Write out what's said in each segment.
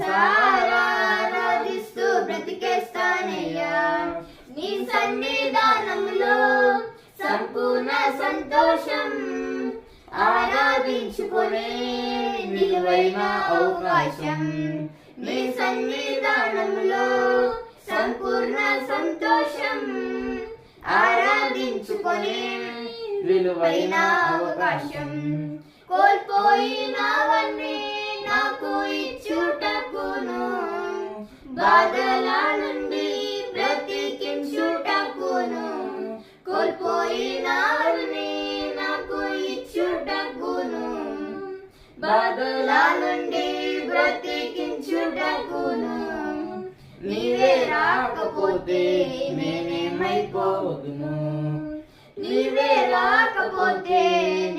మనసారాధిస్తూ బ్రతికేస్తానయ్యా. నీ సన్నిధానంలో సంపూర్ణ సంతోషం ఆరాధించుకునే నిలువైన అవకాశం. నీ సన్నిధానంలో సంపూర్ణ సంతోషం ఆరాధించుకునే విలువైన అవకాశం. కోల్పోయి బ్రతికించుటకును నీవే రాకపోతే నేనేమైపోదును నీవే రాకపోతే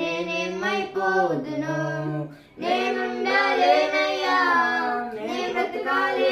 నేనేమైపోదును నేనుండాలేనయ్యా నే బ్రతకాలేనయ్యా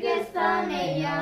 ఆరాధిస్తూ బ్రతికేస్తానయ్యా